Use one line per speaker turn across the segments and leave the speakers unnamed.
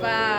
হচ্ছে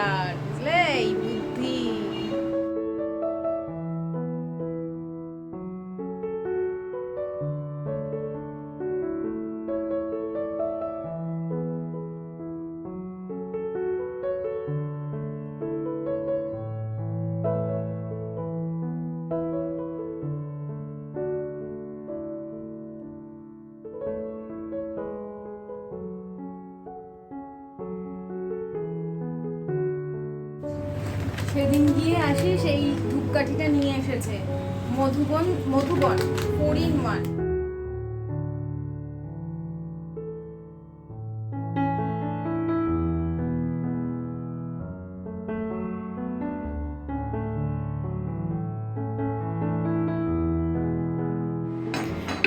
সেই ধূপকাঠিটা নিয়ে এসেছে। Madhuban Madhuban four in one.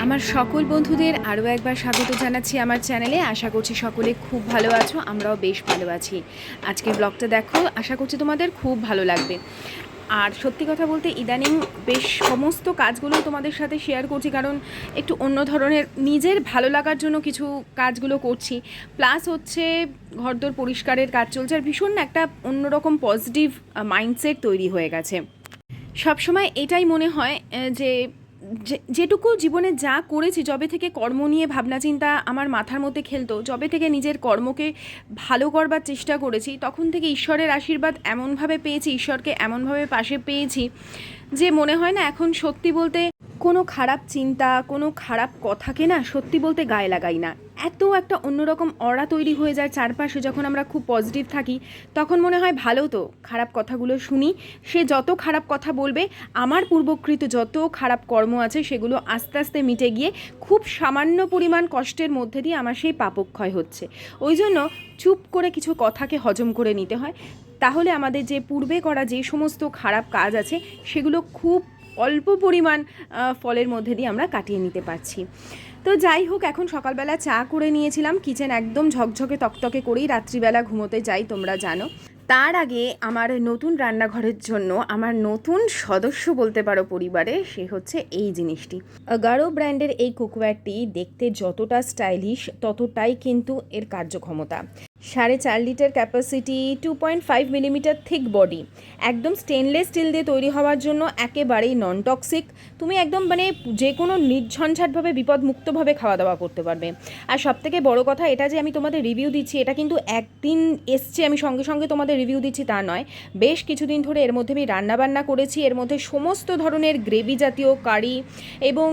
আমার সকল বন্ধুদের আরও একবার স্বাগত জানাচ্ছি আমার চ্যানেলে। আশা করছি সকলে খুব ভালো আছো, আমরাও বেশ ভালো আছি। আজকের ব্লগটা দেখো, আশা করছি তোমাদের খুব ভালো লাগবে। আর সত্যি কথা বলতে ইদানিং বেশ সমস্ত কাজগুলো তোমাদের সাথে শেয়ার করছি, কারণ একটু অন্য ধরনের নিজের ভালো লাগার জন্য কিছু কাজগুলো করছি। প্লাস হচ্ছে ঘরদোর পরিষ্কারের কাজ চলছে, আর ভীষণ একটা অন্যরকম পজিটিভ মাইন্ডসেট তৈরি হয়ে গেছে। সবসময় এটাই মনে হয় যে যেটুকু জীবনে যা করেছি, যবে থেকে কর্ম নিয়ে ভাবনা চিন্তা আমার মাথার মধ্যে খেলতো, যবে থেকে নিজের কর্মকে ভালো করবার চেষ্টা করেছি, তখন থেকে ঈশ্বরের আশীর্বাদ এমনভাবে পেয়েছি, ঈশ্বরকে এমনভাবে পাশে পেয়েছি যে মনে হয় না এখন সত্যি বলতে কোনো খারাপ চিন্তা, কোনো খারাপ কথাকে না সত্যি বলতে গায়ে লাগাই না। এত একটা অন্যরকম অরা তৈরি হয়ে যায় চারপাশে যখন আমরা খুব পজিটিভ থাকি, তখন মনে হয় ভালো তো, খারাপ কথাগুলো শুনি। সে যত খারাপ কথা বলবে, আমার পূর্বকৃত যত খারাপ কর্ম আছে সেগুলো আস্তে আস্তে মিটে গিয়ে খুব সামান্য পরিমাণ কষ্টের মধ্যে দিয়ে আমার সেই পাপক্ষয় হচ্ছে। ওই জন্য চুপ করে কিছু কথাকে হজম করে নিতে হয়। তাহলে আমাদের যে পূর্বে করা যে সমস্ত খারাপ কাজ আছে, সেগুলো খুব অল্প পরিমাণ ফলের মধ্যে দিয়ে আমরা কাটিয়ে নিতে পারছি। তো যাই হোক, এখন সকালবেলা চা করে নিয়েছিলাম, কিচেন একদম ঝকঝকে তকতকে করেই রাত্রিবেলা ঘুমোতে যাই, তোমরা জানো। তার আগে আমার নতুন রান্নাঘরের জন্য আমার নতুন সদস্য বলতে পারো পরিবারে, সে হচ্ছে এই জিনিসটি। গারো ব্র্যান্ডের এই কুকওয়্যারটি দেখতে যতটা স্টাইলিশ ততটাই কিন্তু এর কার্যক্ষমতা। সাড়ে চার litre capacity two point five millimetre thick body একদম স্টেনলেস স্টিল দিয়ে তৈরি হওয়ার জন্য একেবারেই নন টক্সিক তুমি একদম মানে যে কোনো নির্ঝঞ্ঝাটভাবে, বিপদমুক্তভাবে খাওয়া দাওয়া করতে পারবে। আর সবথেকে বড় কথা এটা যে আমি তোমাদের রিভিউ দিচ্ছি, এটা কিন্তু একদিন এসছে, আমি সঙ্গে সঙ্গে তোমাদের রিভিউ দিচ্ছি তা নয়। বেশ কিছুদিন ধরে এর মধ্যে আমি রান্নাবান্না করেছি, এর মধ্যে সমস্ত ধরনের গ্রেভি জাতীয় কারি এবং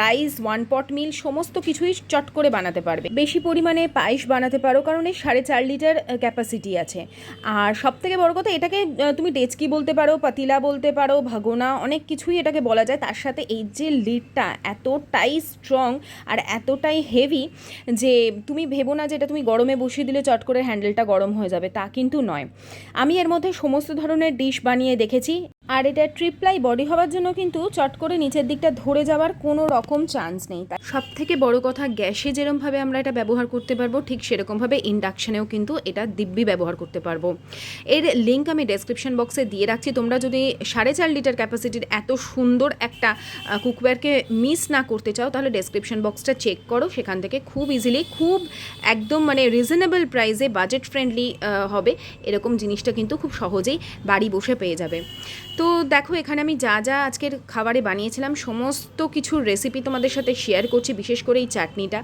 রাইস ওয়ান পট মিল সমস্ত কিছুই চট করে বানাতে পারবে। বেশি পরিমাণে পায়েস বানাতে পারো, কারণ এই সাড়ে চার লিটার ক্যাপাসিটি আছে। আর সব থেকে বড় কথা, এটাকে তুমি ডেচকি বলতে পারো, পাতিলা বলতে পারো, ভাগোনা, অনেক কিছুই এটাকে বলা যায়। তার সাথে এই যে লিডটা এতটাই স্ট্রং আর এতটাই হেভি যে তুমি ভেবো না যে এটা তুমি গরমে বসিয়ে দিলে চট করে হ্যান্ডেলটা গরম হয়ে যাবে, তা কিন্তু নয়। আমি এর মধ্যে সমস্ত ধরনের ডিশ বানিয়ে দেখেছি। আর এটা ট্রিপ্লাই বডি হওয়ার জন্য কিন্তু চট করে নিচের দিকটা ধরে যাওয়ার কোনো রকম চান্স নেই। সব থেকে বড় কথা, গ্যাসে যেরকমভাবে আমরা এটা ব্যবহার করতে পারব, ঠিক সেরকমভাবে ইন্ডাকশনেও কিন্তু এটা দিব্যি ব্যবহার করতে পারব। এর লিঙ্ক আমি ডেসক্রিপশন বক্সে দিয়ে রাখছি। তোমরা যদি সাড়ে চার লিটার ক্যাপাসিটির এত সুন্দর একটা কুকওয়্যারকে মিস না করতে চাও, তাহলে ডেসক্রিপশন বক্সটা চেক করো। সেখান থেকে খুব ইজিলি খুব একদম মানে রিজনেবল প্রাইসে বাজেট ফ্রেন্ডলি হবে। এরকম জিনিসটা কিন্তু খুব সহজেই বাড়ি বসে পেয়ে যাবে। তো দেখো, এখানে আমি যা যা আজকের খাবারে বানিয়েছিলাম, সমস্ত কিছুর রেসিপি তোমাদের সাথে শেয়ার করছি, বিশেষ করে এই চাটনিটা।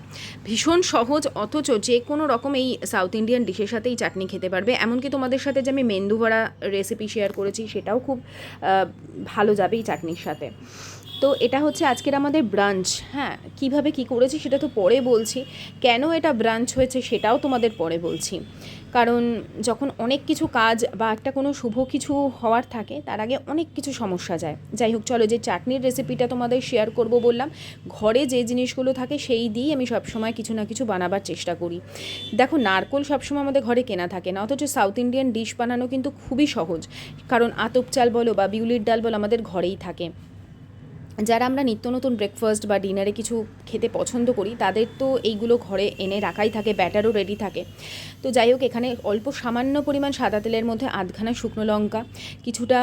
ভীষণ সহজ, অথচ যে কোনো রকম এই সাউথ ইন্ডিয়ান ডিশের সাথেই চাটনি খেতে পারবে। এমনকি তোমাদের সাথে যে আমি মেন্দু ভরা রেসিপি শেয়ার করেছি, সেটাও খুব ভালো যাবে এই চাটনির সাথে। তো এটা হচ্ছে আজকের আমাদের ব্রাঞ্চ হ্যাঁ কীভাবে কি করেছি সেটা তো পরে বলছি। কেন এটা ব্রাঞ্চ হয়েছে সেটাও তোমাদের পরে বলছি। কারণ যখন অনেক কিছু কাজ বা একটা কোনো শুভ কিছু হওয়ার থাকে, তার আগে অনেক কিছু সমস্যা যায়। যাই হোক, চলো যে চাটনির রেসিপিটা তোমাদের শেয়ার করব বললাম, ঘরে যে জিনিসগুলো থাকে সেই দিয়েই আমি সবসময় কিছু না কিছু বানাবার চেষ্টা করি। দেখো, নারকোল সবসময় আমাদের ঘরে কেনা থাকে না, অথচ সাউথ ইন্ডিয়ান ডিশ বানানো কিন্তু খুবই সহজ। কারণ আতপ চাল বলো বা বিউলির ডাল বলো আমাদের ঘরেই থাকে। যারা আমরা নিত্য নতুন ব্রেকফাস্ট বা ডিনারে কিছু খেতে পছন্দ করি, তাদের তো এইগুলো ঘরে এনে রাখাই থাকে ব্যাটারও রেডি থাকে। তো যাই হোক, এখানে অল্প সামান্য পরিমাণ সাদা তেলের মধ্যে আধখানা শুকনো লঙ্কা, কিছুটা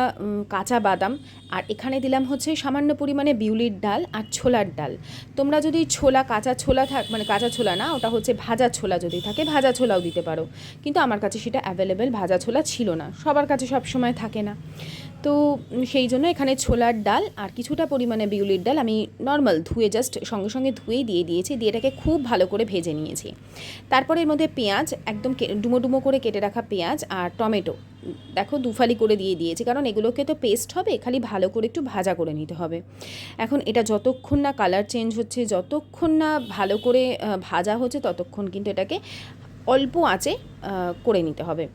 কাঁচা বাদাম আর এখানে দিলাম হচ্ছে সামান্য পরিমাণে বিউলির ডাল আর ছোলার ডাল। তোমরা যদি ছোলা, কাঁচা ছোলা থাক মানে কাঁচা ছোলা না, ওটা হচ্ছে ভাজা ছোলা যদি থাকে, ভাজা ছোলাও দিতে পারো। কিন্তু আমার কাছে সেটা অ্যাভেলেবেল ভাজা ছোলা ছিল না, সবার কাছে সব সময় থাকে না। তো সেই জন্য এখানে ছোলার ডাল আর কিছুটা পরিমাণে বিউলির ডাল আমি নর্মাল ধুয়ে জাস্ট সঙ্গে সঙ্গে ধুয়েই দিয়ে দিয়েছি, দিয়ে এটাকে খুব ভালো করে ভেজে নিয়েছি। তারপরে এর মধ্যে পেঁয়াজ, একদম ডুমো ডুমো করে কেটে রাখা পেঁয়াজ আর টমেটো। দেখো দুফালি করে দিয়ে দিয়েছি। কারণ এগুলোকে তো পেস্ট হবে, খালি ভালো করে একটু ভাজা করে নিতে হবে। এখন এটা যতক্ষণ না কালার চেঞ্জ হচ্ছে, যতক্ষণ না ভালো করে ভাজা হচ্ছে, ততক্ষণ কিন্তু এটাকে অল্প আঁচে করে নিতে হবে।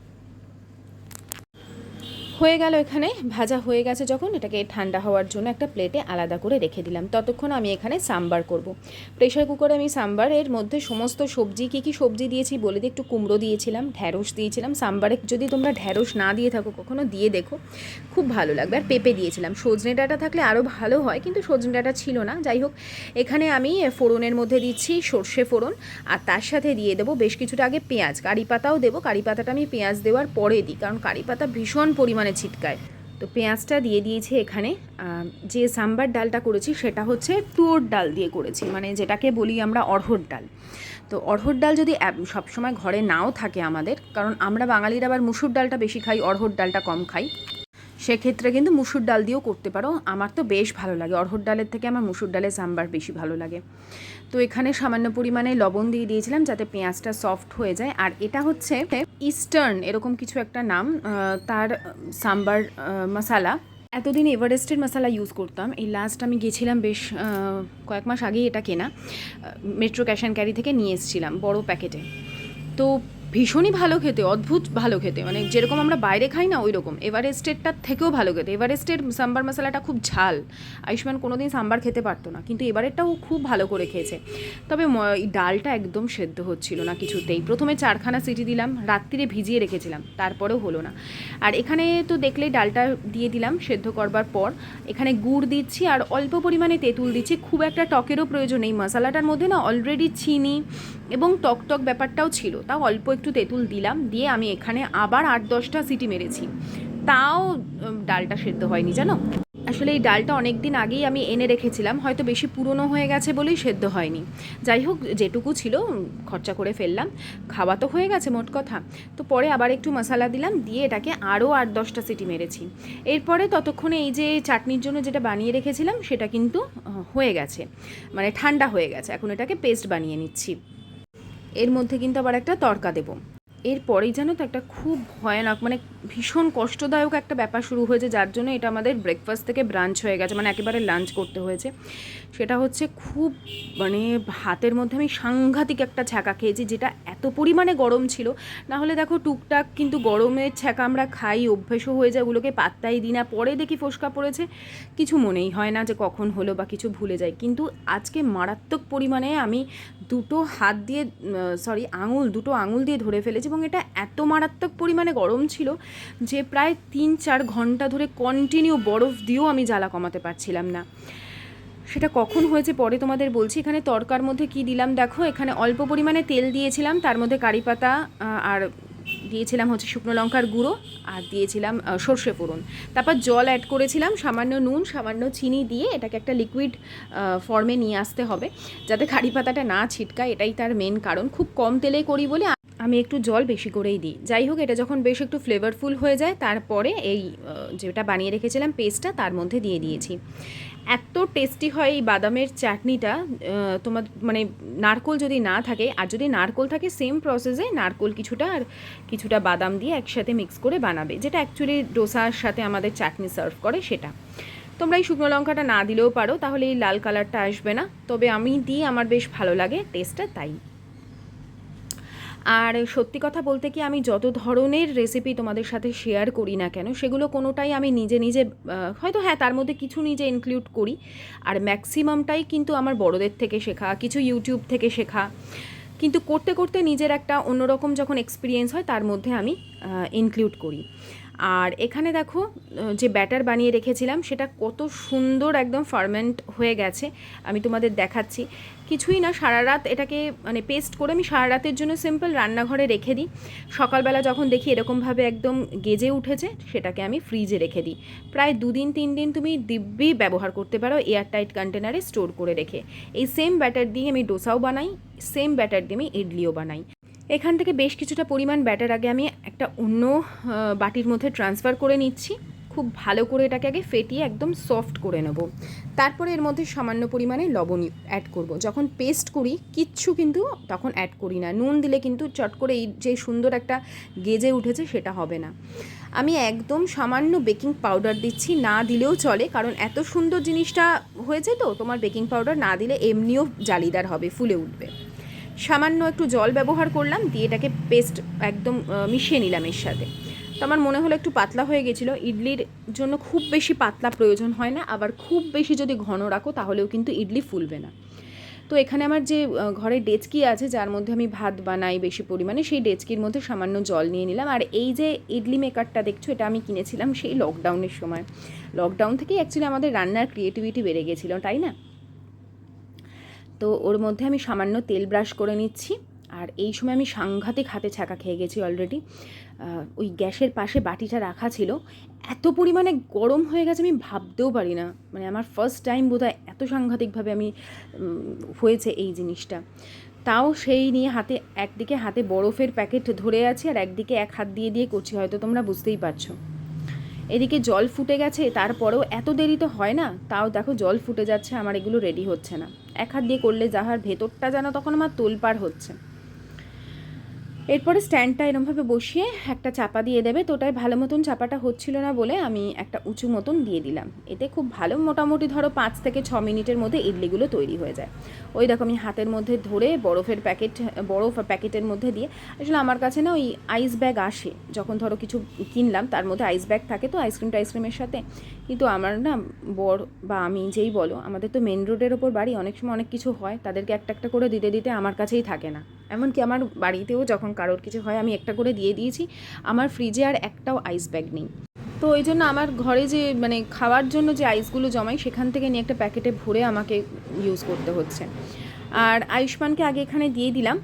হয়ে গেল এখানে, ভাজা হয়ে গেছে যখন, এটাকে ঠান্ডা হওয়ার জন্য একটা প্লেটে আলাদা করে রেখে দিলাম। ততক্ষণ আমি এখানে সাম্বার করব। প্রেশার কুকারে আমি সাম্বারের মধ্যে সমস্ত সবজি, কী কী সবজি দিয়েছি বলে দিয়ে একটু কুমড়ো দিয়েছিলাম, ঢ্যাঁড়স দিয়েছিলাম, সাম্বারে যদি তোমরা ঢ্যাঁড়স না দিয়ে থাকো, কখনো দিয়ে দেখো, খুব ভালো লাগবে। আর পেঁপে দিয়েছিলাম। সজনে ডাঁটা থাকলে আরও ভালো হয়, কিন্তু সজনে ডাঁটা ছিল না। যাই হোক, এখানে আমি ফোড়নের মধ্যে দিচ্ছি সর্ষে ফোড়ন, আর তার সাথে দিয়ে দেবো বেশ কিছুটা আগে পেঁয়াজ। কারি পাতাও দেবো, কারি পাতাটা আমি পেঁয়াজ দেওয়ার পরে দিই, কারণ কারি পাতা ভীষণ পরিমাণে ছিটকায়। তো পেঁয়াজটা দিয়ে দিয়েছি এখানে। যে সাম্বার ডালটা করেছি সেটা হচ্ছে তুয়োর ডাল দিয়ে করেছি মানে যেটাকে বলি আমরা অড়হর ডাল। তো অড়হর ডাল যদি সবসময় ঘরে নাও থাকে আমাদের, কারণ আমরা বাঙালিরা আবার মুসুর ডালটা বেশি খাই, অড়হর ডালটা কম খাই। সেক্ষেত্রে কিন্তু মুসুর ডাল দিয়েও করতে পারো। আমার তো বেশ ভালো লাগে। অড়হর ডালের থেকে আমার মুসুর ডালের সাম্বার বেশি ভালো লাগে। তো এখানে সামান্য পরিমাণে লবণ দিয়ে দিয়েছিলাম যাতে পেঁয়াজটা সফট হয়ে যায়। আর এটা হচ্ছে ইস্টার্ন এরকম কিছু একটা নাম তার সাম্বার মশালা। এতদিন এভারেস্টের মশালা ইউজ করতাম। এই লাস্ট আমি গেছিলাম বেশ কয়েক মাস আগেই এটা কেনা। মেট্রো ক্যাশ অ্যান্ড ক্যারি থেকে নিয়ে এসেছিলাম বড় প্যাকেটে তো ভীষণই ভালো খেতে, অদ্ভুত ভালো খেতে। মানে যেরকম আমরা বাইরে খাই না ওই রকম এভারেস্টেরটার থেকেও ভালো খেতে। এভারেস্টের সাম্বার মশলাটা খুব ঝাল। আয়ুষ্মান কোনো দিন সাম্বার খেতে পারতো না। কিন্তু এবারেরটাও খুব ভালো করে খেয়েছে। তবে ডালটা একদম সেদ্ধ হচ্ছিল না কিছুতেই। প্রথমে চারখানা সিটি দিলাম, রাত্রিরে ভিজিয়ে রেখেছিলাম। তারপরেও হলো না। আর এখানে তো দেখলেই ডালটা দিয়ে দিলাম সেদ্ধ করবার পর। এখানে গুড় দিচ্ছি আর অল্প পরিমাণে তেঁতুল দিচ্ছি। খুব একটা টকেরও প্রয়োজন এই মশলাটার মধ্যে না অলরেডি চিনি এবং টক টক ব্যাপারটাও ছিল। তাও অল্প একটু তেঁতুল দিলাম, দিয়ে আমি এখানে আবার আট দশটা সিটি মেরেছি। তাও ডালটা সেদ্ধ হয়নি, জানো? আসলে এই ডালটা অনেক দিন আগেই আমি এনে রেখেছিলাম, হয়তো বেশি পুরনো হয়ে গেছে বলেই সেদ্ধ হয়নি। যাই হোক, যেটুকু ছিল খরচা করে ফেললাম। খাওয়া তো হয়ে গেছে মোট কথা। তো পরে আবার একটু মশলা দিলাম, দিয়ে এটাকে আরও আট দশটা সিটি মেরেছি। এরপরে ততক্ষণে এই যে চাটনির জন্য যেটা বানিয়ে রেখেছিলাম, সেটা কিন্তু হয়ে গেছে। মানে ঠান্ডা হয়ে গেছে। এখন এটাকে পেস্ট বানিয়ে নিচ্ছি। এর মধ্যে কিন্তু আবার একটা তড়কা দেবো। এরপরেই জানো তো একটা খুব ভয়ানক মানে ভীষণ কষ্টদায়ক একটা ব্যাপার শুরু হয়েছে, যার জন্য এটা আমাদের ব্রেকফাস্ট থেকে ব্রাঞ্চ হয়ে গেছে মানে একেবারে লাঞ্চ করতে হয়েছে। সেটা হচ্ছে খুব মানে হাতের মধ্যে আমি সাংঘাতিক একটা ছ্যাঁকা খেয়েছি, যেটা এত পরিমাণে গরম ছিল। না হলে দেখো টুকটাক কিন্তু গরমের ছ্যাঁকা আমরা খাই অভ্যেসও হয়ে যায় ওগুলোকে, পাত্তাই দিই না, পরে দেখি ফোসকা পড়েছে। কিছু মনেই হয় না যে কখন হলো বা কিছু ভুলে যাই, কিন্তু আজকে মারাত্মক পরিমাণে আমি দুটো হাত দিয়ে সরি আঙুল, দুটো আঙুল দিয়ে ধরে ফেলেছি এবং এটা এত মারাত্মক পরিমাণে গরম ছিল যে প্রায় তিন চার ঘণ্টা ধরে কন্টিনিউ বরফ দিয়েও আমি জ্বালা কমাতে পারছিলাম না। সেটা কখন হয়েছে পরে তোমাদের বলছি। এখানে তরকার মধ্যে কি দিলাম দেখো? এখানে অল্প পরিমাণে তেল দিয়েছিলাম, তার মধ্যে কারি পাতা আর দিয়েছিলাম হচ্ছে শুকনো লঙ্কার গুঁড়ো, আর দিয়েছিলাম সর্ষে ফোড়ন। তারপর জল অ্যাড করেছিলাম, সামান্য নুন, সামান্য চিনি দিয়ে এটাকে একটা লিকুইড ফর্মে নিয়ে আসতে হবে। যাতে কারি পাতাটা না ছিটকায়, এটাই তার মেন কারণ। খুব কম তেলে করি বলে আমি একটু জল বেশি করেই দিই। যাই হোক, এটা যখন বেশ একটু ফ্লেভারফুল হয়ে যায়, তারপরে এই যেটা বানিয়ে রেখেছিলাম পেস্টটা তার মধ্যে দিয়ে দিয়েছি। এত টেস্টি হয় এই বাদামের চাটনিটা তোমার মানে নারকোল যদি না থাকে, আর যদি নারকোল থাকে সেম প্রসেসে নারকোল কিছুটা আর কিছুটা বাদাম দিয়ে একসাথে মিক্স করে বানাবে, যেটা অ্যাকচুয়ালি ডোসার সাথে আমাদের চাটনি সার্ভ করে সেটা। তোমরা এই শুকনো লঙ্কাটা না দিলেও পারো, তাহলে এই লাল কালারটা আসবে না। তবে আমি দিই, আমার বেশ ভালো লাগে টেস্টটা তাই। আর সত্যি কথা বলতে কি আমি যত ধরনের রেসিপি তোমাদের সাথে শেয়ার করি না কেন, সেগুলো কোনোটাই আমি নিজে নিজে হয়তো হ্যাঁ তার মধ্যে কিছু নিজে ইনক্লুড করি। আর ম্যাক্সিমামটাই কিন্তু আমার বড়দের থেকে শেখা, কিছু ইউটিউব থেকে শেখা। কিন্তু করতে করতে নিজের একটা অন্যরকম যখন এক্সপিরিয়েন্স হয়, তার মধ্যে আমি ইনক্লুড করি। আর এখানে দেখো যে ব্যাটার বানিয়ে রেখেছিলাম, সেটা কত সুন্দর একদম ফার্মেন্ট হয়ে গেছে। আমি তোমাদের দেখাচ্ছি। কিছুই না সারা রাত এটাকে মানে পেস্ট করে আমি সারা রাতের জন্য সিম্পল রান্নাঘরে রেখে দিই। সকালবেলা যখন দেখি এরকমভাবে একদম গেজে উঠেছে, সেটাকে আমি ফ্রিজে রেখে দিই। প্রায় দুদিন, তিন দিন তুমি দিব্যি ব্যবহার করতে পারো এয়ারটাইট কন্টেনারে স্টোর করে রেখে। এই সেম ব্যাটার দিয়ে আমি ডোসাও বানাই সেম ব্যাটার দিয়ে আমি ইডলিও বানাই। এখান থেকে বেশ কিছুটা পরিমাণ ব্যাটার আগে আমি একটা অন্য বাটির মধ্যে ট্রান্সফার করে নিচ্ছি। খুব ভালো করে এটাকে আগে ফেটিয়ে একদম সফট করে নেব। তারপরে এর মধ্যে সামান্য পরিমাণে লবণ অ্যাড করব। যখন পেস্ট করি, কিচ্ছু কিন্তু তখন অ্যাড করি না। নুন দিলে কিন্তু চট করে এই যে সুন্দর একটা গেজে উঠেছে সেটা হবে না। আমি একদম সামান্য বেকিং পাউডার দিচ্ছি, না দিলেও চলে, কারণ এত সুন্দর জিনিসটা হয়েছে তো, তোমার বেকিং পাউডার না দিলে এমনিও জালিদার হবে, ফুলে উঠবে। সামান্য একটু জল ব্যবহার করলাম, দিয়ে এটাকে পেস্ট একদম মিশিয়ে নিলাম এর সাথে। তো আমার মনে হলো একটু পাতলা হয়ে গেছিল। ইডলির জন্য খুব বেশি পাতলা প্রয়োজন হয় না, আবার খুব বেশি যদি ঘন রাখো তাহলেও কিন্তু ইডলি ফুলবে না। তো এখানে আমার যে ঘরে ডেচকি আছে যার মধ্যে আমি ভাত বানাই বেশি পরিমাণে, সেই ডেচকির মধ্যে সামান্য জল নিয়ে নিলাম। আর এই যে ইডলি মেকারটা দেখছ, এটা আমি কিনেছিলাম সেই লকডাউনের সময়। লকডাউন থেকেই অ্যাকচুয়ালি আমাদের রান্নার ক্রিয়েটিভিটি বেড়ে গেছিল, তাই না? তো ওর মধ্যে আমি সামান্য তেল ব্রাশ করে নিচ্ছি। আর এই সময় আমি সাংঘাতিক হাতে ছাকা খেয়ে গেছি অলরেডি ওই গ্যাসের পাশে বাটিটা রাখা ছিল, এত পরিমাণে গরম হয়ে গেছে আমি ভাবতেও পারি না। মানে আমার ফার্স্ট টাইম বোধহয় এত সাংঘাতিকভাবে আমি হয়েছে এই জিনিসটা। তাও সেই নিয়ে হাতে, একদিকে হাতে বরফের প্যাকেট ধরে আছি আর একদিকে এক হাত দিয়ে দিয়ে করছি, হয়তো তোমরা বুঝতেই পারছ। এদিকে জল ফুটে গেছে, তারপরেও এত দেরি তো হয় না, তাও দেখো জল ফুটে যাচ্ছে, আমার এগুলো রেডি হচ্ছে না। এক হাত দিয়ে করলে যাহার ভেতরটা যেন তখন আমার তোলপাড় হচ্ছে। এরপরে স্ট্যান্ডটা এরমভাবে বসিয়ে একটা চাপা দিয়ে দেবে। তো ওটাই ভালো মতন চাপাটা হচ্ছিল না বলে আমি একটা উঁচু মতন দিয়ে দিলাম। এতে খুব ভালো মোটামুটি ধরো পাঁচ থেকে ছ মিনিটের মধ্যে ইডলিগুলো তৈরি হয়ে যায়। ওই দেখো আমি হাতের মধ্যে ধরে বরফের প্যাকেট, বরফ প্যাকেটের মধ্যে দিয়ে আসলে আমার কাছে না ওই আইস ব্যাগ আসে। যখন ধরো কিছু কিনলাম তার মধ্যে আইস ব্যাগ থাকে তো আইসক্রিম টাইসক্রিমের সাথে। কিন্তু আমার না বর বা আমি যেই বলো, আমাদের তো মেন রোডের ওপর বাড়ি, অনেক সময় অনেক কিছু হয়, তাদেরকে একটা একটা করে দিতে দিতে আমার কাছেই থাকে না। এমনকি আমার বাড়িতেও যখন কারোর কিছু হয়, আমি একটা করে দিয়ে দিয়েছি, আমার ফ্রিজে আর একটাও আইস ব্যাগ নেই। তো ওই জন্য আমার ঘরে যে মানে খাওয়ার জন্য যে আইসগুলো জমাই, সেখান থেকে নিয়ে একটা প্যাকেটে ভরে আমাকে ইউজ করতে হচ্ছে। আর আয়ুষ্মানকে আগে এখানে দিয়ে দিলাম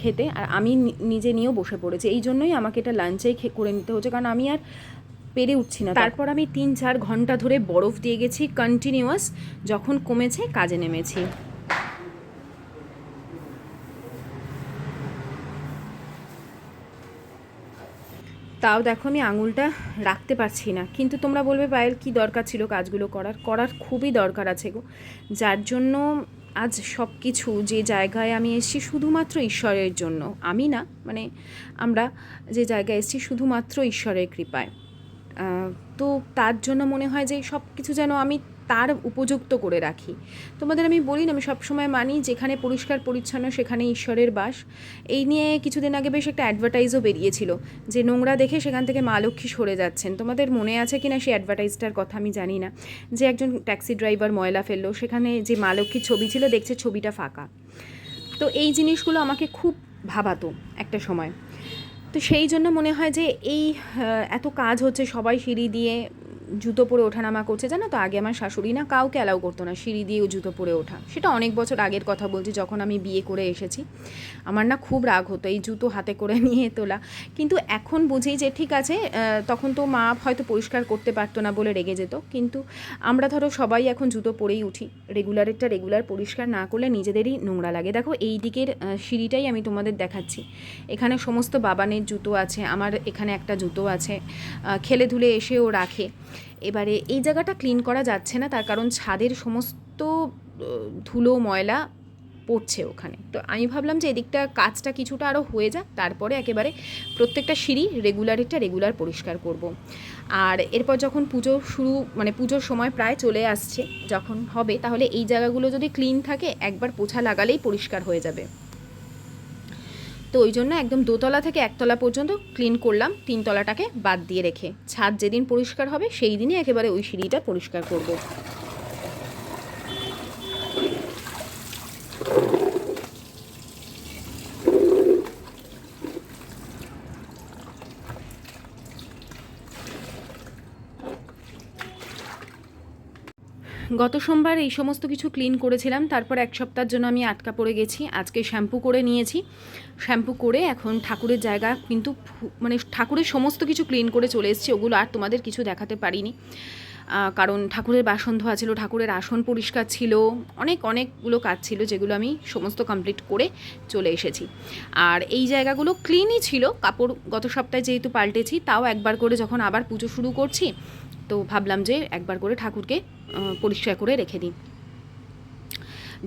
খেতে, আর আমি নিজে নিয়েও বসে পড়েছি। এই জন্যই আমাকে এটা লাঞ্চেই করে নিতে হচ্ছে। কারণ আমি আর পেরে উঠছি না। তারপর আমি তিন চার ঘণ্টা ধরে বরফ দিয়ে গেছি কন্টিনিউয়াস যখন কমেছে কাজে নেমেছি। তাও দেখো আমি আঙুলটা রাখতে পারছি না। কিন্তু তোমরা বলবে পায়েল কি দরকার ছিল কাজগুলো করার? করার খুবই দরকার আছে গো। যার জন্য আজ সব কিছু যে জায়গায় আমি এসেছি শুধুমাত্র ঈশ্বরের জন্য। আমি না মানে আমরা যে জায়গায় এসেছি শুধুমাত্র ঈশ্বরের কৃপায়। তো তার জন্য মনে হয় যে সব কিছু যেন আমি তার উপযুক্ত করে রাখি। তোমাদের আমি বলি না, আমি সবসময় মানি যেখানে পরিষ্কার, পরিচ্ছন্ন, সেখানে ঈশ্বরের বাস। এই নিয়ে কিছুদিন আগে বেশ একটা অ্যাডভার্টাইজও বেরিয়েছিল যে নোংরা দেখে সেখান থেকে মা লক্ষ্মী সরে যাচ্ছেন। তোমাদের মনে আছে কি না সেই অ্যাডভার্টাইজটার কথা আমি জানি না। যে একজন ট্যাক্সি ড্রাইভার ময়লা ফেলল, সেখানে যে মা লক্ষ্মীর ছবি ছিল দেখছে ছবিটা ফাঁকা। তো এই জিনিসগুলো আমাকে খুব ভাবাতো একটা সময়। তো সেই জন্য মনে হয় যে এই এত কাজ হচ্ছে সবাই সিঁড়ি দিয়ে জুতো পরে ওঠানামা করছে, জানো তো? আগে আমার শাশুড়ি না কাউকে অ্যালাউ করতো না, সিঁড়ি দিয়েও জুতো পরে ওঠা। সেটা অনেক বছর আগের কথা বলছি, যখন আমি বিয়ে করে এসেছি। আমার না খুব রাগ হতো এই জুতো হাতে করে নিয়ে তোলা। কিন্তু এখন বুঝি যে ঠিক আছে তখন তো মা হয়তো পরিষ্কার করতে পারতো না বলে রেগে যেত। কিন্তু আমরা ধরো সবাই এখন জুতো পরেই উঠি। রেগুলারেরটা রেগুলার পরিষ্কার না করলে নিজেদেরই নোংরা লাগে। দেখো, এই দিকের সিঁড়িটাই আমি তোমাদের দেখাচ্ছি। এখানে সমস্ত বাবানের জুতো আছে, আমার এখানে একটা জুতো আছে। খেলে ধুলে এসেও রাখে। এবারে এই জায়গাটা ক্লিন করা যাচ্ছে না, তার কারণ ছাদের সমস্ত ধুলো, ময়লা পড়ছে ওখানে তো আমি ভাবলাম যে এদিকটা কাজটা কিছুটা আরও হয়ে যাক, তারপরে একেবারে প্রত্যেকটা সিঁড়ি রেগুলারেরটা রেগুলার পরিষ্কার করব। আর এরপর যখন পুজো শুরু মানে পুজোর সময় প্রায় চলে আসছে, যখন হবে, তাহলে এই জায়গাগুলো যদি ক্লিন থাকে, একবার পোছা লাগালেই পরিষ্কার হয়ে যাবে তো ওই জন্য একদম দোতলা থেকে একতলা পর্যন্ত ক্লিন করলাম, তিনতলাটাকে বাদ দিয়ে রেখে ছাদ যেদিন পরিষ্কার হবে, সেই দিনই একেবারে ওই সিঁড়িটা পরিষ্কার করব।
গত সোমবার এই সমস্ত কিছু ক্লিন করেছিলাম। তারপর এক সপ্তাহের জন্য আমি আটকা পড়ে গেছি। আজকে শ্যাম্পু করে নিয়েছি। শ্যাম্পু করে এখন ঠাকুরের জায়গা কিন্তু মানে ঠাকুরের সমস্ত কিছু ক্লিন করে চলে এসেছি। ওগুলো আর তোমাদের কিছু দেখাতে পারিনি। কারণ ঠাকুরের বাসন ধোয়া ছিল, ঠাকুরের আসন পরিষ্কার ছিল। অনেক, অনেকগুলো কাজ ছিল যেগুলো আমি সমস্ত কমপ্লিট করে চলে এসেছি। আর এই জায়গাগুলো ক্লিনই ছিল। কাপড় গত সপ্তাহে যেহেতু পাল্টেছি, তাও একবার করে যখন আবার পুজো শুরু করছি তো ভাবলাম যে একবার করে ঠাকুরকে পরিষ্কার করে রেখে দিই।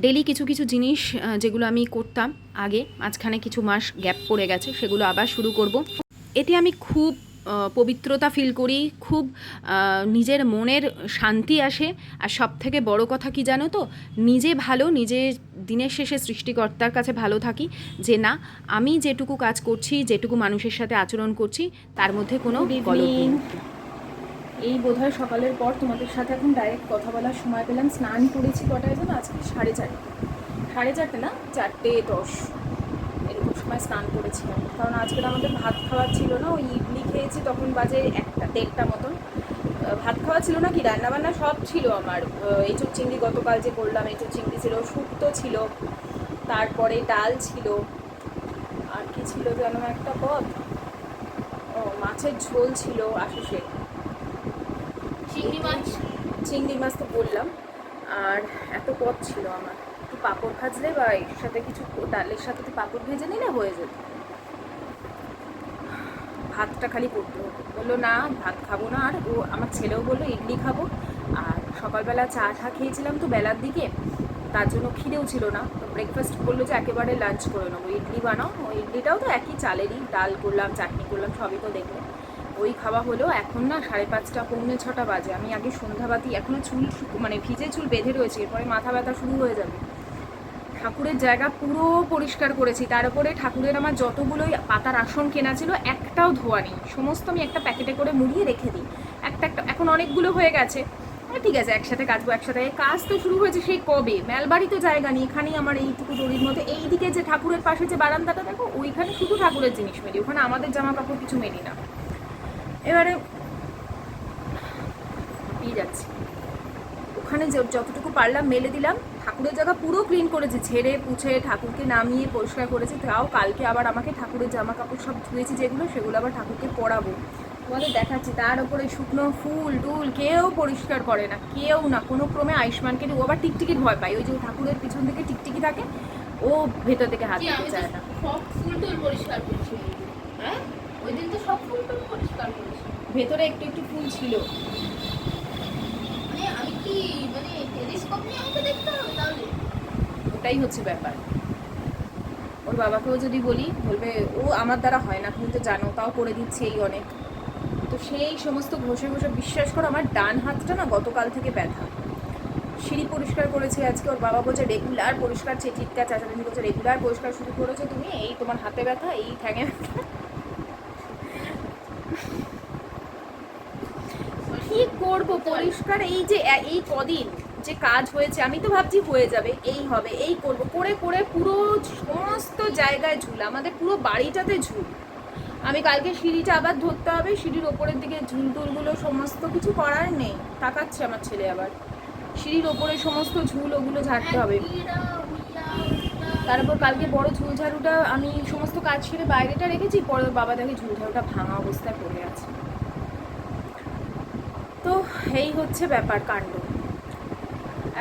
ডেলি কিছু কিছু জিনিস যেগুলো আমি করতাম আগে মাঝখানে কিছু মাস গ্যাপ পড়ে গেছে সেগুলো আবার শুরু করব। এতে আমি খুব পবিত্রতা ফিল করি খুব নিজের মনের শান্তি আসে। আর সব থেকে বড় কথা কি জানো তো? নিজে ভালো নিজে দিনের শেষে সৃষ্টিকর্তার কাছে ভালো থাকি যে না আমি যেটুকু কাজ করছি যেটুকু মানুষের সাথে আচরণ করছি তার মধ্যে কোনো নেই। এই বোধহয় সকালের পর তোমাদের সাথে এখন ডাইরেক্ট কথা বলার সময় পেলাম। স্নান করেছি কটায় যেন? আজকে সাড়ে চারটে। সাড়ে চারটে না? চারটে দশ। এরকম সময় স্নান করেছিলাম। কারণ আজকে আমাদের ভাত খাওয়ার ছিল না। ওই ইডলি খেয়েছি, তখন বাজে একটা, দেড়টা মতন। ভাত খাওয়া ছিল না কি? রান্নাবান্না সব ছিল আমার। এঁচোড় চিংড়ি গতকাল যে করলাম, এঁচোড় চিংড়ি ছিল শুক্তো ছিল। তারপরে ডাল ছিল। আর কি ছিল যেন একটা পদ? ও, মাছের ঝোল ছিল আশুষে
চিংড়ি মাছ?
চিংড়ি মাছ তো বললাম। আর এত পদ ছিল আমার। একটু পাঁপড় ভাজলে বা এর সাথে কিছু ডালের সাথে একটু পাঁপড় ভেজে নিলে হয়ে যেত। ভাতটা খালি করতে হতো। বলল, না, ভাত খাব না। আর ও, আমার ছেলেও বলল, ইডলি খাব। আর সকালবেলা চা ঠা খেয়েছিলাম তো বেলার দিকে। তার জন্য খিদেও ছিল না। তো ব্রেকফাস্ট করল যে, একেবারে লাঞ্চ করে নেব। ইডলি বানাও। ওই ইডলিটাও তো একই চালেরই। ডাল করলাম, চাটনি করলাম, সবই তো দেখলে ওই খাওয়া হলো, এখন না সাড়ে পাঁচটা, পৌনে ছটা বাজে। আমি আগে সন্ধ্যাবাতি এখনও চুল মানে ভিজে চুল বেঁধে রয়েছে, এরপরে মাথা ব্যথা শুরু হয়ে যাবে। ঠাকুরের জায়গা পুরো পরিষ্কার করেছি। তার উপরে ঠাকুরের আমার যতগুলোই পাতার আসন কেনা ছিল, একটাও ধোয়া নেই। সমস্ত আমি একটা প্যাকেটে করে মুড়িয়ে রেখে দিই। একটা একটা, এখন অনেকগুলো হয়ে গেছে। ঠিক আছে, একসাথে কাজবো একসাথে। কাজ তো শুরু হয়েছে সেই কবে? মেলবাড়ি তো জায়গা নেই, এখানেই আমার এইটুকু দড়ির মধ্যে। এইদিকে যে ঠাকুরের পাশে যে বারান্দাটা, দেখো, ওইখানে শুধু ঠাকুরের জিনিস মেলি। ওখানে আমাদের জামা কাপড় কিছু মেলি না। এবারে পেয়ে যাচ্ছি। ওখানে যতটুকু পারলাম মেলে দিলাম। ঠাকুরের জায়গা পুরো ক্লিন করেছি ঝেড়ে পুছে ঠাকুরকে নামিয়ে পরিষ্কার করেছি। তাও কালকে আবার আমাকে ঠাকুরের জামা কাপড় সব ধুয়েছি যেগুলো সেগুলো আবার ঠাকুরকে পরাবো। তোমাদের দেখাচ্ছি তার উপরে শুকনো ফুল টুল কেউ পরিষ্কার করে না কেউ না। কোনো ক্রমে আয়ুষ্মানকে ও আবার টিকটিকির ভয় পায়। ওই যে ঠাকুরের পিছন থেকে টিকটিকি থাকে ও ভেতর থেকে হাত দিতে চায় না।
ফুল টুল পরিষ্কার করেছি। হ্যাঁ? ওই দিন তো সব ফুল টুল পরিষ্কার করেছি।
ভেতরে একটু একটু ফুল ছিল।
মানে আমি কি মানে টেলিস্কোপ নিয়ে আমাকে দেখতে হবে তাহলে?
ওটাই হচ্ছে ব্যাপার। ওর বাবাকেও যদি বলি বলবে ও আমার দ্বারা হয় না তুমি তো জানো তাও করে দিচ্ছে এই অনেক। তো সেই সমস্ত ঘষে ঘষে বিশ্বাস করো আমার ডান হাতটা না গতকাল থেকে ব্যথা। সিঁড়ি পরিষ্কার করেছে আজকে ওর বাবা বলছে রেগুলার পরিষ্কার চে চিৎকার চাচাচাচি বলছে রেগুলার পরিষ্কার শুরু করেছ তুমি এই তোমার হাতে ব্যথা এই ঠ্যাঙে ব্যথা। কি করব? পরিষ্কার এই যে, এই কদিন যে কাজ হয়েছে, আমি তো ভাবছি হয়ে যাবে, এই হবে, এই করব। করে করে পুরো সমস্ত জায়গায় ঝুল, আমাদের পুরো বাড়িটাতে ঝুল। আমি কালকে সিঁড়িটা আবার ধরতে হবে, সিঁড়ির ওপরের দিকে ঝুল টুলগুলো সমস্ত কিছু করার নেই, তাকাচ্ছে আমার ছেলে আবার। সিঁড়ির ওপরে সমস্ত ঝুল, ওগুলো ঝাড়তে হবে। তারপর কালকে বড় ঝুলঝাড়ুটা আমি সমস্ত কাজ সেরে বাইরেটা রেখেছি, পরে বাবা দেখে ঝুলঝাড়ুটা ভাঙা অবস্থায় পড়ে আছে। তো এই হচ্ছে ব্যাপার, কাণ্ড।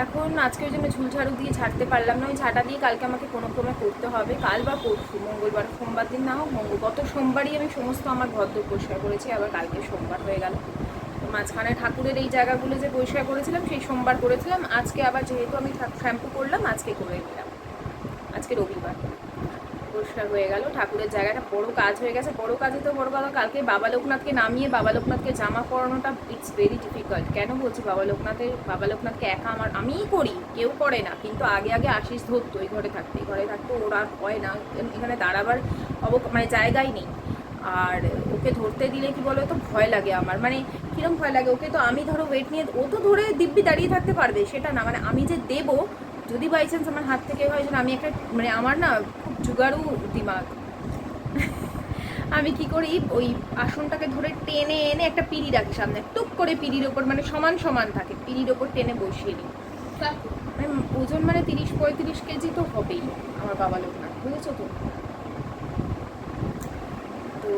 এখন আজকে ওই জন্য ঝুলঝাড়ু দিয়ে ঝাড়তে পারলাম না, ওই ঝাঁটা দিয়ে কালকে আমাকে কোনো ক্রমে করতে হবে, কাল বা পরশু, মঙ্গলবার, সোমবার দিন না হোক, মঙ্গল, গত সোমবারই আমি সমস্ত আমার ঘর দোর পরিষ্কার করেছি, আবার কালকে সোমবার হয়ে গেল। মাঝখানে ঠাকুরের এই জায়গাগুলো যে পরিষ্কার করেছিলাম, সেই সোমবার করেছিলাম, আজকে আবার যেহেতু আমি শ্যাম্পু করলাম, আজকে করে নিলাম। আজকে রবিবার। পরিষ্কার হয়ে গেল, ঠাকুরের জায়গাটা বড় কাজ হয়ে গেছে। বড় কাজে তো বড় কথা, কালকে বাবা লোকনাথকে নামিয়ে বাবা লোকনাথকে জামা পরানোটা ইটস ভেরি ডিফিকাল্ট কেন বলছি বাবা লোকনাথের, বাবা লোকনাথকে একা আমার, আমিই করি, কেউ করে না। কিন্তু আগে আগে আশিস ধরতো এই ঘরে থাকতে। ঘরে থাকতো, ওরা হয় না। এখানে দাঁড়াবার অব মানে জায়গাই নেই। আর ওকে ধরতে দিলে কি বলো তো ভয় লাগে আমার। মানে কিরম ভয় লাগে? ওকে তো আমি ধরো ওয়েট নিয়ে, ও তো ধরে দিব্যি দাঁড়িয়ে থাকতে পারবে, সেটা না। মানে আমি যে দেবো যদি বাই চান্স আমার হাত থেকে হয় আমি একটা মানে আমার না খুব জুগাড়ু দিমাগ। আমি কি করি, ওই আসনটাকে ধরে টেনে এনে একটা পিড়ি রাখি সামনে, টুক করে পিড়ির ওপর মানে সমান সমান থাকে, পিড়ির ওপর টেনে বসিয়ে নিই। মানে ওজন মানে তিরিশ, পঁয়ত্রিশ কেজি তো হবেই, আমার বাবা লোক না, বুঝেছ তো? তো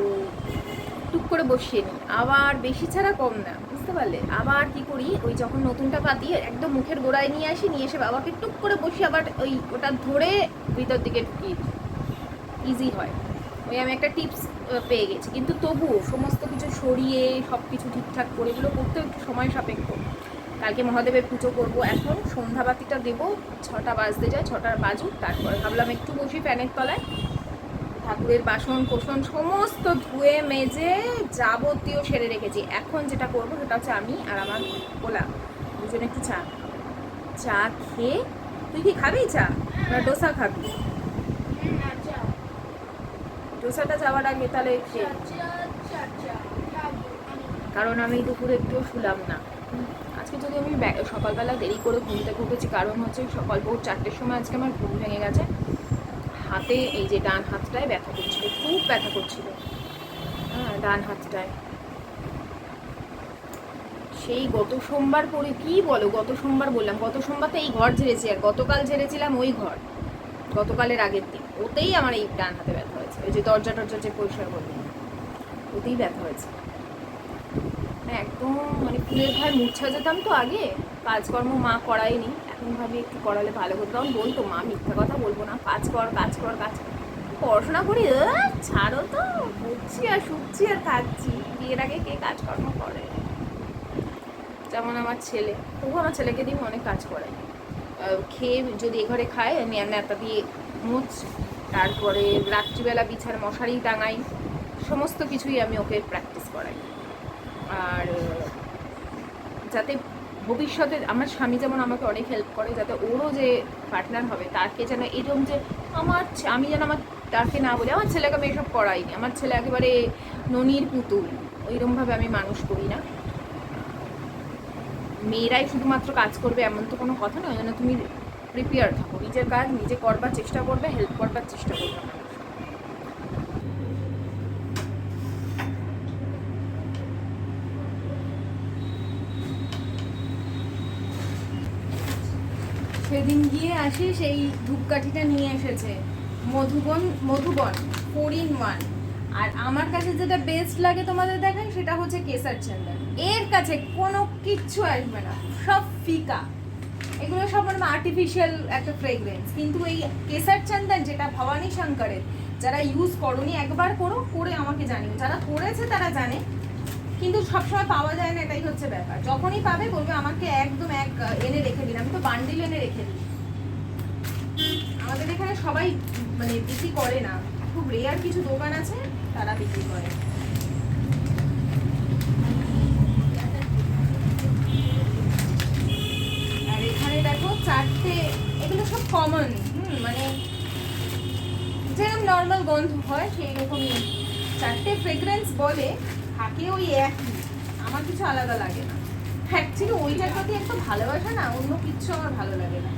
টুক করে বসিয়ে নিই। আবার বেশি ছাড়া কম না। বুঝতে পারলে? আবার কি করি? ওই যখন নতুনটা পাতি, একদম মুখের গোড়ায় নিয়ে আসি, নিয়ে এসে বাবাকে টুক করে বসি আবার ওই ওটা ধরে ভিতর দিকে ঢুকিয়ে ইজি হয়। ওই আমি একটা টিপস পেয়ে গেছি। কিন্তু তবুও সমস্ত কিছু সরিয়ে সব কিছু ঠিকঠাক করে এগুলো করতেও একটু সময় সাপেক্ষ। কালকে মহাদেবের পুজো করব এখন। সন্ধ্যাবাতিটা দেবো। ছটা বাজতে যায়, ছটার বাজুক। তারপরে ভাবলাম একটু বসি ফ্যানের তলায়। ঠাকুরের বাসন কোসন সমস্ত ধুয়ে মেজে যাবতীয় সেরে রেখেছি। এখন যেটা করব সেটা হচ্ছে আমি আর আমার ওলা দুজনে একটু চা চা খেয়ে তুই কি খাবি চা? না ডোসা খাবি? ডোসাটা যাওয়ার আগে তাহলে। কারণ আমি দুপুরে একটুও শুলাম না। আজকে যদি আমি সকালবেলা দেরি করে ঘুম থেকে উঠেছি কারণ হচ্ছে সকাল ভোর চারটের সময় আজকে আমার ঘুম ভেঙে গেছে। হাতে এই যে ডান হাতটায় ব্যথা করছিল খুব ব্যথা করছিল। হ্যাঁ ডান হাতটায়। সেই গত সোমবার পরে কি বলো? গত সোমবার বললাম গত সোমবার তো এই ঘর ঝেড়েছি আর গতকাল ঝেড়েছিলাম ওই ঘর। গতকালের আগের দিন। ওতেই আমার এই ডান হাতে ব্যথা হয়েছে। ওই যে দরজা টরজা যে পরিষ্কার করলাম ওতেই ব্যথা হয়েছে। হ্যাঁ, একদম মানে ফুলের ঘায়ে মূর্ছা যেতাম তো আগে। কাজকর্ম মা করায়নি। এখন ভাবি একটু করালে ভালো হতো। তখন বলতো, মা, মিথ্যা কথা বলব না। কাজ কর কাজ কর, কাজ পড়াশোনা করি ছাড়ো তো, বুঝছি আর শুচ্ছি আর থাকছি। বিয়ের আগে কে কাজকর্ম করে? যেমন আমার ছেলে। তবু আমার ছেলেকে দিয়ে অনেক কাজ করে। খেয়ে যদি এ ঘরে খায়, আমি নেতা দিয়ে মুছ। তারপরে রাত্রিবেলা বিছার মশারি টাঙাই। সমস্ত কিছুই আমি ওকে প্র্যাকটিস করাই। আর, যাতে ভবিষ্যতে আমার স্বামী যেমন আমাকে অনেক হেল্প করে, যাতে ওরও যে পার্টনার হবে, তাকে যেন এরকম যে আমার আমি যেন আমার তাকে না বলি, আমার ছেলেকে আমি এসব করাইনি। আমার ছেলে একেবারে ননির পুতুল। ওইরকমভাবে আমি মানুষ করি না। মেয়েরাই শুধুমাত্র কাজ করবে এমন তো কোনো কথা নয় জন্য তুমি প্রিপেয়ার থাকো। নিজের কাজ নিজে করবার চেষ্টা করবে হেল্প করবার চেষ্টা করবে। সেদিন গিয়ে আসি, সেই ধূপকাঠিটা নিয়ে এসেছে। Madhuban Madhuban four in one আর আমার কাছে যেটা বেস্ট লাগে তোমাদের দেখাই সেটা হচ্ছে কেসার চন্দন। এর কাছে কোনো কিচ্ছু আসবে না, সব ফিকা। এগুলো সব মানে আর্টিফিশিয়াল একটা ফ্রেগরেন্স কিন্তু এই কেসার চন্দন যেটা ভবানী শঙ্করের যারা ইউজ করনি, একবার করো, করে আমাকে জানিও। যারা করেছে তারা জানে। কিন্তু সবসময় পাওয়া যায় না, এটাই হচ্ছে ব্যাপার। যখনই পাবে বলবে, আমাকে একদম এক এনে রেখে দিন, আমি তো বান্ডিল এনে রেখে দিই। আমাদের এখানে সবাই মানে বিক্রি করে না। খুব রেয়ার কিছু দোকান আছে, তারা বিক্রি করে। আর এখানে দেখো, চারটে, এগুলো সব কমন হুম মানে যেরকম নর্মাল গন্ধ হয় সেই রকমই চারটে ফ্রেগ্রেন্স বলে থাকে ওই একই আমার কিছু আলাদা লাগে না অ্যাকচুয়ালি ওইটার প্রতি একটা ভালোবাসা না অন্য কিচ্ছু আমার ভালো লাগে না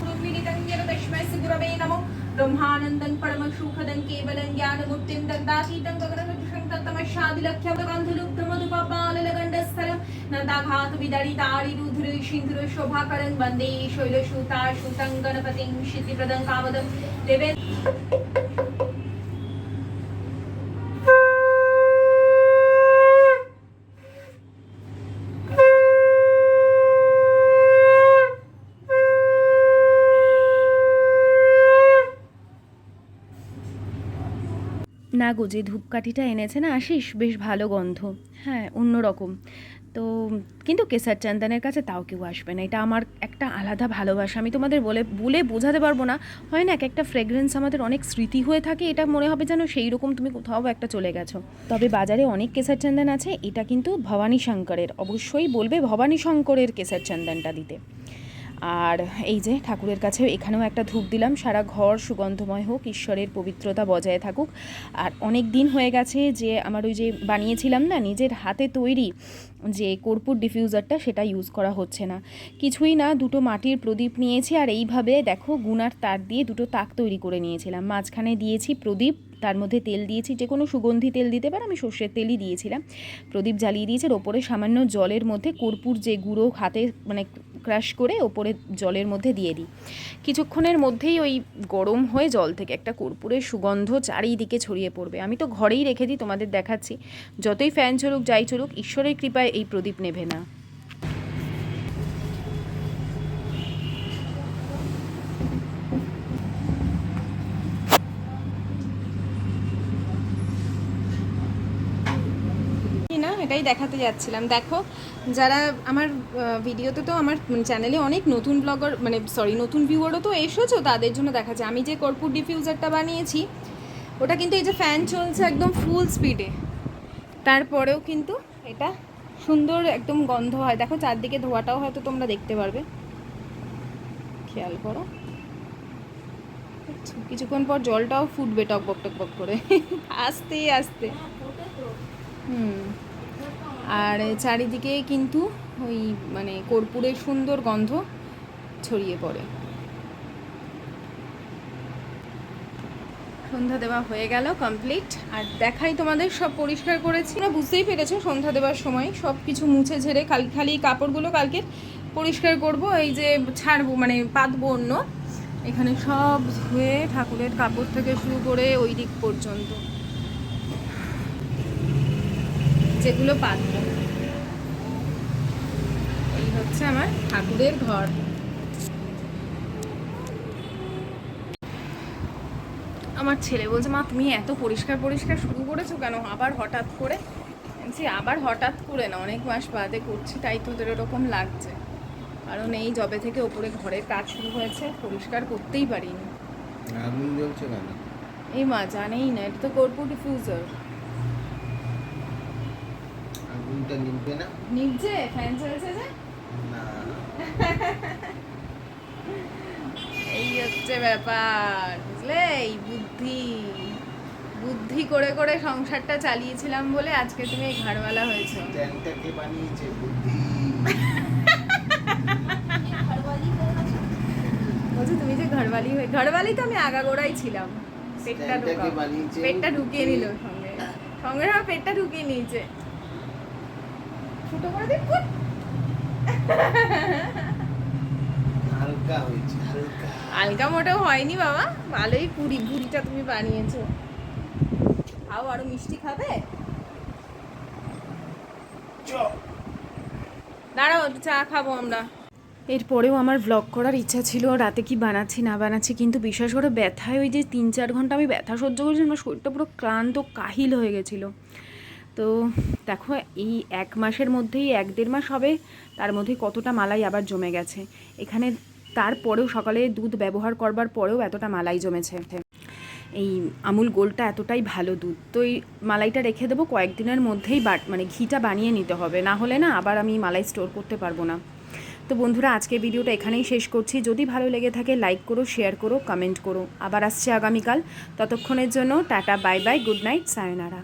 তো तस्मै गुरवे नमो ब्रह्मानन्दं परमसुखदं केवलं ज्ञानमूर्तिं दन्दातीतं गगनसदृशं तत्तमशादिलक्ष्यं गन्धलुब्धमधुपपाललगण्डस्थलं नन्दाघातविदरितारिरुधिर सिन्धुर शोभाकरं वन्दे शैलसुता सुतं गणपतिं क्षितिप्रदं कामदं देवे
গো, যে ধূপকাঠিটা এনেছে না আশিস, বেশ ভালো গন্ধ। হ্যাঁ অন্যরকম। তো, কিন্তু কেসার চান্দানের কাছে তাও কেউ আসবে না। এটা আমার একটা আলাদা ভালোবাসা। আমি তোমাদের বলে বলে বোঝাতে পারব না। হয় না এক একটা ফ্রেগরেন্স আমাদের অনেক স্মৃতি হয়ে থাকে, এটা মনে হবে যেন সেই রকম তুমি কোথাও একটা চলে গেছো। তবে বাজারে অনেক কেসার চন্দন আছে, এটা কিন্তু ভবানী শঙ্করের অবশ্যই বলবে ভবানী শঙ্করের কেসার চন্দনটা দিতে। আর এই যে ঠাকুরের কাছে এখানেও একটা ধূপ দিলাম, সারা ঘর সুগন্ধময় হোক, ঈশ্বরের পবিত্রতা বজায় থাকুক। আর অনেক দিন হয়ে গেছে যে আমার ওই যে বানিয়েছিলাম না, নিজের হাতে তৈরি যে কর্পূর ডিফিউজারটা, সেটা ইউজ করা হচ্ছে না। কিছুই না, দুটো মাটির প্রদীপ নিয়েছি আর এইভাবে দেখো গুনার তার দিয়ে দুটো তাক তৈরি করে নিয়েছিলাম। মাঝখানে দিয়েছি প্রদীপ, তার মধ্যে তেল দিয়েছি, যে কোনো সুগন্ধি তেল দিতে পারে, আমি সর্ষের তেলই দিয়েছিলাম। প্রদীপ জ্বালিয়ে দিয়েছি ওপরে সামান্য জলের মধ্যে কর্পূর যে গুঁড়ো হাতে মানে ক্রাশ করে ওপরে জলের মধ্যে দিয়ে দিই। কিছুক্ষণের মধ্যেই ওই গরম হয়ে জল থেকে একটা কর্পূরের সুগন্ধ চারিদিকে ছড়িয়ে পড়বে। আমি তো ঘরেই রেখে দিই, তোমাদের দেখাচ্ছি। যতই ফ্যান চলুক, যাই চলুক, ঈশ্বরের কৃপায় এই প্রদীপ নেভে না।
এটাই দেখাতে যাচ্ছিলাম। দেখো, যারা আমার ভিডিওতে তো আমার চ্যানেলে অনেক নতুন ব্লগার মানে সরি নতুন ভিউয়ারও তো এসেছ, তাদের জন্য দেখাচ্ছে। আমি যে কর্পূর ডিফিউজারটা বানিয়েছি, ওটা কিন্তু এই যে ফ্যান চলছে একদম ফুল স্পিডে তারপরেও কিন্তু এটা সুন্দর একদম গন্ধ হয়। দেখো, চারদিকে ধোয়াটাও হয়তো তোমরা দেখতে পারবে। খেয়াল করো। দেখছ? কিছুক্ষণ পর জলটাও ফুটবে টক বক টক বক করে। আস্তে আস্তে। হুম। আর চারিদিকে কিন্তু ওই মানে কর্পূরের সুন্দর গন্ধ ছড়িয়ে পড়ে। সন্ধ্যা দেওয়া হয়ে গেল কমপ্লিট আর দেখাই তোমাদের সব পরিষ্কার করেছি। না বুঝতেই পেরেছ সন্ধ্যা দেওয়ার সময় সব কিছু মুছে ঝেড়ে খালি খালি কাপড়গুলো কালকে পরিষ্কার করব, এই যে ছাড়বো মানে পাতবো অন্য। এখানে সব ধুয়ে ঠাকুরের কাপড় থেকে শুরু করে ওই দিক পর্যন্ত। যেগুলো পাতব এই হচ্ছে আমার ঠাকুরের ঘর। আমার ছেলে বলছে মা তুমি এত পরিষ্কার পরিষ্কার শুরু করেছ কেন? আবার হঠাৎ করে? বলছি আবার হঠাৎ করে না অনেক মাস বাদে করছি তাই তোদের এরকম লাগছে। কারণ এই জবে থেকে ওপরে ঘরের কাজ শুরু হয়েছে পরিষ্কার করতেই পারিনি।
আগুন জ্বলছে কেন?
এই মা জানেই না এটা তো কর্পূর ডিফিউজার।
নিভবে না
ফ্যান চলছে যে
না
এই হচ্ছে ব্যাপার বুঝলে এই বুদ্ধি বুদ্ধি করে করে সংসারটা চালিয়েছিলাম বলে আজকে তুমি এই ঘরওয়ালা হয়েছো
ট্যাংটাকে বানিয়েছে বুদ্ধি।
বলছো তুমি যে ঘরওয়ালি হয়ে ঘরওয়ালি তো আমি আগাগোড়াই ছিলাম পেটটা ঢুকিয়ে। নিল সঙ্গে সঙ্গে সঙ্গে পেটটা ঢুকিয়ে নিয়েছে ছোট করে দিন ফুট।
হালকা হয়েছে হালকা।
আলগা মোটেও হয়নি বাবা ভালোই পুরি ভুড়িটা তুমি বানিয়েছো। খাও আরও মিষ্টি খাবে? দাঁড়াও চা খাব আমরা।
এরপরেও আমার ভ্লগ করার ইচ্ছা ছিল রাতে কি বানাচ্ছি না বানাচ্ছি কিন্তু বিশেষ করে ব্যথায় ওই যে তিন চার ঘণ্টা আমি ব্যথা সহ্য করেছি আমার শরীরটা পুরো ক্লান্ত কাহিল হয়ে গেছিল। তো দেখো, এই এক মাসের মধ্যেই এক দেড় মাস হবে, তার মধ্যেই কতটা মালাই আবার জমে গেছে। এখানে তারপরেও সকালে দুধ ব্যবহার করবার পরেও এতটা মালাই জমেছে। এই আমুল গোলটা এতটাই ভালো দুধ। তো এই মালাইটা রেখে দেবো, কয়েকদিনের মধ্যেই বাট মানে ঘিটা বানিয়ে নিতে হবে। না হলে না আবার আমি মালাই স্টোর করতে পারব না। তো বন্ধুরা, আজকে ভিডিওটা এখানেই শেষ করছি। যদি ভালো লেগে থাকে, লাইক করো, শেয়ার করো, কমেন্ট করো। আবার আসছে আগামীকাল। ততক্ষণের জন্য tata, bye bye, good night, sayonara.